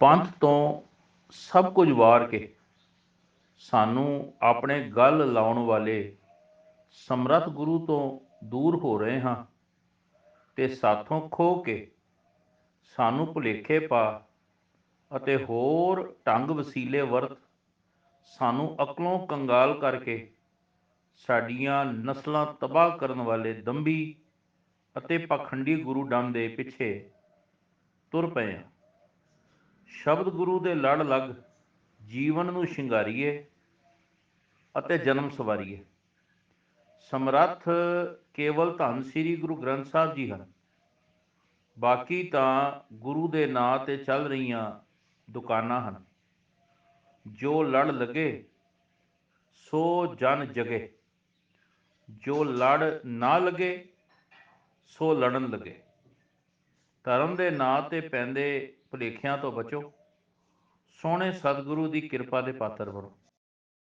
ਪੰਥ ਤੋਂ ਸਭ ਕੁਝ ਵਾਰ ਕੇ ਸਾਨੂੰ ਆਪਣੇ ਗੱਲ ਲਾਉਣ ਵਾਲੇ ਸਮਰੱਥ ਗੁਰੂ ਤੋਂ ਦੂਰ ਹੋ ਰਹੇ ਹਾਂ ਤੇ ਸਾਥੋਂ ਖੋ ਕੇ ਸਾਨੂੰ ਭੁਲੇਖੇ ਪਾ ਅਤੇ ਹੋਰ ਢੰਗ ਵਸੀਲੇ ਵਰਤ ਸਾਨੂੰ ਅਕਲੋਂ ਕੰਗਾਲ ਕਰਕੇ ਸਾਡੀਆਂ ਨਸਲਾਂ ਤਬਾਹ ਕਰਨ ਵਾਲੇ ਦੰਭੀ ਅਤੇ ਪਖੰਡੀ ਗੁਰੂ ਡੰਮ ਦੇ ਪਿੱਛੇ ਤੁਰ ਪਏ ਹਾਂ। ਸ਼ਬਦ ਗੁਰੂ ਦੇ ਲੜ ਲੱਗ ਜੀਵਨ ਨੂੰ ਸ਼ਿੰਗਾਰੀਏ ਅਤੇ ਜਨਮ ਸਵਾਰੀਏ। ਸਮਰੱਥ ਕੇਵਲ ਧੰਨ ਸ੍ਰੀ ਗੁਰੂ ਗ੍ਰੰਥ ਸਾਹਿਬ ਜੀ ਹਨ। ਬਾਕੀ ਤਾਂ ਗੁਰੂ ਦੇ ਨਾਂ ਤੇ ਚੱਲ ਰਹੀਆਂ ਦੁਕਾਨਾਂ ਹਨ। ਜੋ ਲੜ ਲਗੇ, ਸੋ ਜਨ ਜਗੇ। ਜੋ ਲੜ ਨਾ ਲਗੇ, ਸੋ ਲੜਨ ਲਗੇ। ਧਰਮ ਦੇ ਨਾਂ ਤੇ ਪੈਂਦੇ ਭੁਲੇਖਿਆਂ ਤੋਂ ਬਚੋ। ਸੋਹਣੇ ਸਤਿਗੁਰੂ ਦੀ ਕਿਰਪਾ ਦੇ ਪਾਤਰ ਬਣੋ।